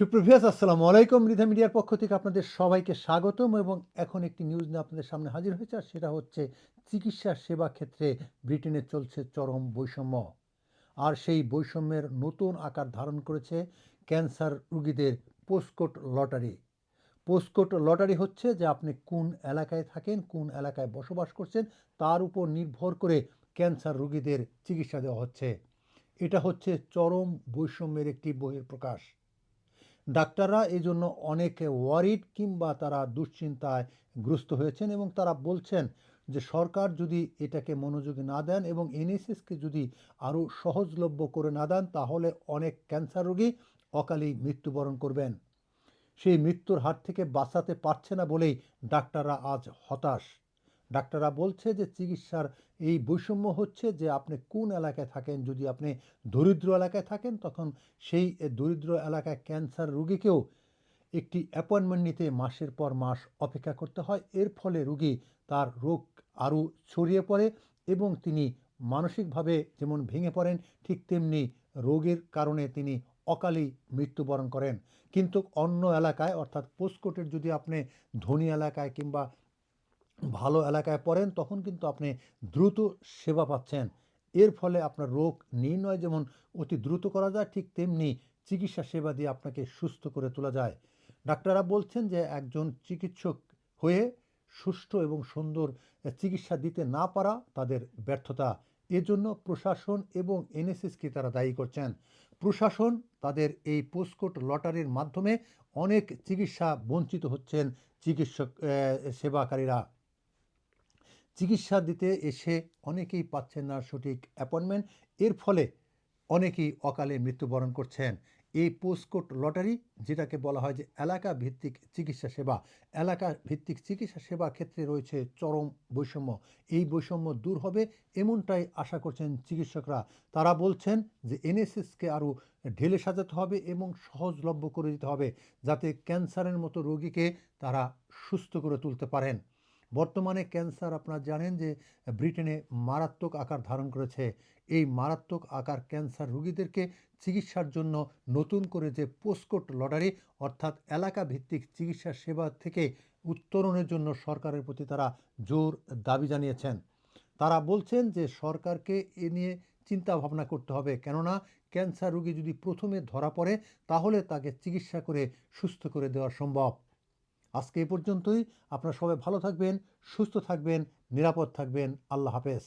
সুপ্রভিয়াস আসসালামু আলাইকুম। রিধা মিডিয়ার পক্ষ থেকে আপনাদের সবাইকে স্বাগতম এবং এখন একটি নিউজ নিয়ে আপনাদের সামনে হাজির হয়েছে, আর সেটা হচ্ছে চিকিৎসা সেবা ক্ষেত্রে ব্রিটেনে চলছে চরম বৈষম্য। আর সেই বৈষম্যের নতুন আকার ধারণ করেছে ক্যান্সার রুগীদের পোস্টকোট লটারি। পোস্টকোট লটারি হচ্ছে যে আপনি কোন এলাকায় থাকেন, কোন এলাকায় বসবাস করছেন, তার উপর নির্ভর করে ক্যান্সার রুগীদের চিকিৎসা দেওয়া হচ্ছে। এটা হচ্ছে চরম বৈষম্যের একটি বহিঃপ্রকাশ। ডাক্তাররা এই জন্য অনেকে ওয়ারিড কিংবা তারা দুশ্চিন্তায় গ্রস্ত হয়েছেন এবং তারা বলছেন যে সরকার যদি এটাকে মনোযোগী না দেন এবং এনএসএসকে যদি আরও সহজলভ্য করে না দেন, তাহলে অনেক ক্যান্সার রোগী অকালেই মৃত্যুবরণ করবেন। সেই মৃত্যুর হাত থেকে বাঁচাতে পারছে না বলেই ডাক্তাররা আজ হতাশ। ডাক্তাররা বলছে যে চিকিৎসার এই বৈষম্য হচ্ছে যে আপনি কোন এলাকায় থাকেন, যদি আপনি দরিদ্র এলাকায় থাকেন, তখন সেই দরিদ্র এলাকায় ক্যান্সার রুগীকেও একটি অ্যাপয়েন্টমেন্ট নিতে মাসের পর মাস অপেক্ষা করতে হয়। এর ফলে রুগী তার রোগ আরও ছড়িয়ে পড়ে এবং তিনি মানসিকভাবে যেমন ভেঙে পড়েন, ঠিক তেমনি রোগের কারণে তিনি অকালেই মৃত্যুবরণ করেন। কিন্তু অন্য এলাকায়, অর্থাৎ পোস্টকোটের যদি আপনি ধনী এলাকায় কিংবা ভালো এলাকায় পড়েন, তখন কিন্তু আপনি দ্রুত সেবা পাচ্ছেন। এর ফলে আপনার রোগ নির্ণয় যেমন অতি দ্রুত করা যায়, ঠিক তেমনি চিকিৎসা সেবা দিয়ে আপনাকে সুস্থ করে তোলা যায়। ডাক্তাররা বলছেন যে, একজন চিকিৎসক হয়ে সুষ্ঠু এবং সুন্দর চিকিৎসা দিতে না পারা তাদের ব্যর্থতা। এজন্য প্রশাসন এবং এনএসএসকে তারা দায়ী করছেন। প্রশাসন তাদের এই পোস্টকোট লটারির মাধ্যমে অনেক চিকিৎসা বঞ্চিত হচ্ছেন চিকিৎসক সেবাকারীরা। চিকিৎসা দিতে এসে অনেকেই পাচ্ছেন না সঠিক অ্যাপয়েন্টমেন্ট এর ফলে অনেকেই অকালে মৃত্যুবরণ করছেন। এই পোস্টকোট লটারি, যেটাকে বলা হয় যে এলাকা ভিত্তিক চিকিৎসা সেবা এলাকা ভিত্তিক চিকিৎসা সেবা ক্ষেত্রে রয়েছে চরম বৈষম্য। এই বৈষম্য দূর হবে এমনটাই আশা করছেন চিকিৎসকরা। তারা বলছেন যে এনএসএসকে আরও ঢেলে সাজাতে হবে এবং সহজলভ্য করে দিতে হবে, যাতে ক্যান্সারের মতো রোগীকে তারা সুস্থ করে তুলতে পারেন। বর্তমানে ক্যান্সার, আপনারা জানেন যে ব্রিটেনে মারাত্মক আকার ধারণ করেছে। এই মারাত্মক আকার ক্যান্সার রোগীদেরকে চিকিৎসার জন্য নতুন করে যে পোস্টকোট লটারি, অর্থাৎ এলাকা ভিত্তিক চিকিৎসা সেবা থেকে উত্তরণের জন্য সরকারের প্রতি তারা জোর দাবি জানিয়েছেন। তারা বলছেন যে সরকারকে এ নিয়ে চিন্তা ভাবনা করতে হবে, কেননা ক্যান্সার রোগী যদি প্রথমে ধরা পড়ে, তাহলে তাকে চিকিৎসা করে সুস্থ করে দেওয়া সম্ভব। আজকে এ পর্যন্তই। আপনারা সবাই ভালো থাকবেন সুস্থ থাকবেন নিরাপদ থাকবেন। আল্লাহ হাফেজ।